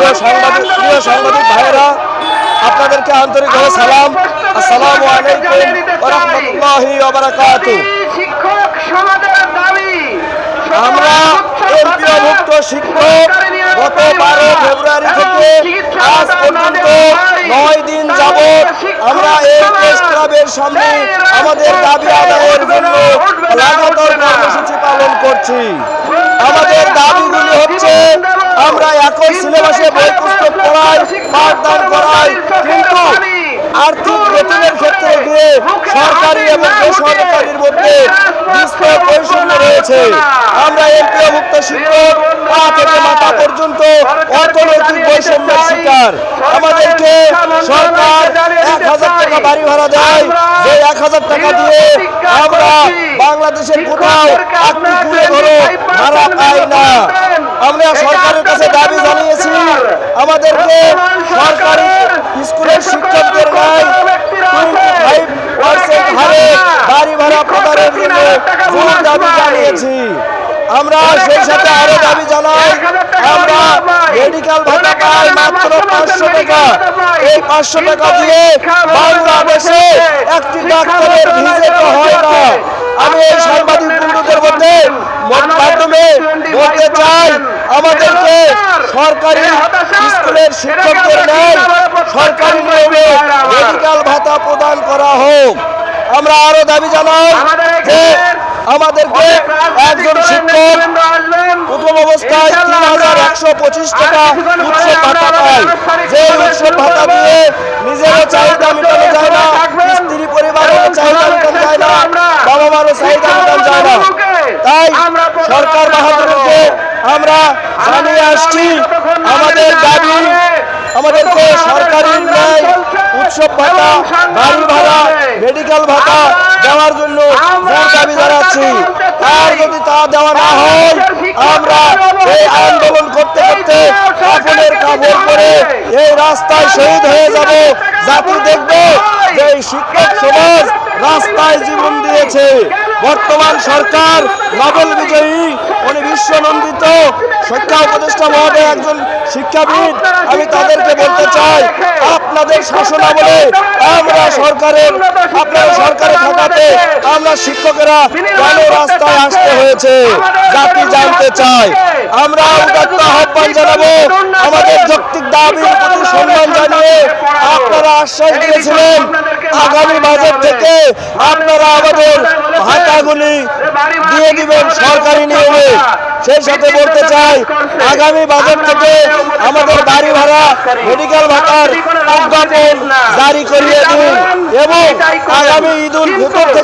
প্রিয় সাংবাদিক আপনাদেরকে আন্তরিকভাবে সালাম। আসসালামু আলাইকুম ওয়া রাহমাতুল্লাহি ওয়া বারাকাতুহু শিক্ষক সমাজের দাবি আমরা এমপিওভুক্ত শিক্ষক গত বারো ফেব্রুয়ারি থেকে আজ পর্যন্ত নয় দিন যাবৎ আমরা এই প্রেস ক্লাবের সামনে আমাদের দাবি আদায়ের জন্য লাগাতার কর্মসূচি পালন করছি। আমাদের দাবিগুলি হচ্ছে, আমরা একই সিলেবাসে বই পুস্তক পড়াই, পাঠদান করাই, কিন্তু আর্থিক বেতনের ক্ষেত্রে গিয়ে সরকারি এবং বেসরকারির মধ্যে বিস্তর বৈষম্য রয়েছে। আমরা এমপিওভুক্ত শিক্ষক, পা থেকে মাথা পর্যন্ত অর্থনৈতিক বৈষম্যের শিকার। আমাদেরকে সরকার এক হাজার টাকা বাড়ি ভাড়া দেয়। যে এক হাজার টাকা দিয়ে আমরা বাংলাদেশের কোথাও একটি কুলে ধরো সরকারের কাছে দাবি জানিয়েছি। আমাদেরকে সরকারি স্কুলের শিক্ষকদের নয় ফাইভ পার্সেন্ট হারে বাড়ি ভাড়া প্রদানের জন্য জোর দাবি জানিয়েছি। আমরা সেই সাথে আরও দাবি জানাই। আমরা মেডিকেল ভাতা পাই মাত্র পাঁচশো টাকা। এই পাঁচশো টাকা দিয়ে বাংলাদেশে একটি ডাক্তারের ভিজিট হয় না। আমি এই সাংবাদিক মাধ্যমে বলতে চাই। আমাদেরকে সরকারি স্কুলের শিক্ষকদের নেয় সরকারি নিয়মে মেডিকেল ভাতা প্রদান করা হোক। আমরা আরও দাবি জানাই যে আমাদেরকে একজন শিক্ষক প্রথম অবস্থায় তিন হাজার একশো পঁচিশ টাকা উৎসব ভাতা পায় যে উৎসব ভাতা দিয়ে নিজেরও চাহিদা মেটানো যায় না স্ত্রী পরিবারেরও চাহিদা মেটানো যায় না বাবা মারও চাহিদা মেটানো যায় না তাই সরকার বাহাদুরকে আমরা জানিয়ে আসছি আমাদের দাবি আমাদেরকে সরকারি ন্যায় উৎসব ভাতা বাড়ি ভাড়া মেডিকেল ভাতা দেওয়ার জন্য দাবি জানাচ্ছি আর যদি তা দেওয়া না হয় আমরা এই আন্দোলন করতে করতে কাপড়ের কাপড় পরে এই রাস্তায় শহীদ হয়ে যাব। জাতি দেখবে যে এই শিক্ষক সমাজ রাস্তায় জীবন দিয়েছে বর্তমান সরকার নোবেল বিজয়ী শিক্ষা উপদেষ্টা মহোদয় একজন শিক্ষাবিদ। আমি তাদেরকে বলতে চাই, আপনাদের শাসন আমলে আমরা সরকারের আপনারা সরকারে থাকাতে আমরা শিক্ষকেরা কেন রাস্তায় আসতে হয়েছে? জাতি জানতে চাই আমরা আহ্বান জানাব। আমাদের যৌক্তিক প্রতি সম্মান জানিয়ে আপনারা আশ্বাস দিয়েছিলেন। আগামী আপনারা আমাদের ভাতাগুলি দিয়ে দিবেন সরকারি নিয়মে। সেই সাথে বলতে চাই, আগামী বাজার থেকে আমাদের বাড়ি ভাড়া মেডিকেল ভাতার জারি করিয়ে দিন এবং আগামী ঈদ উল থেকে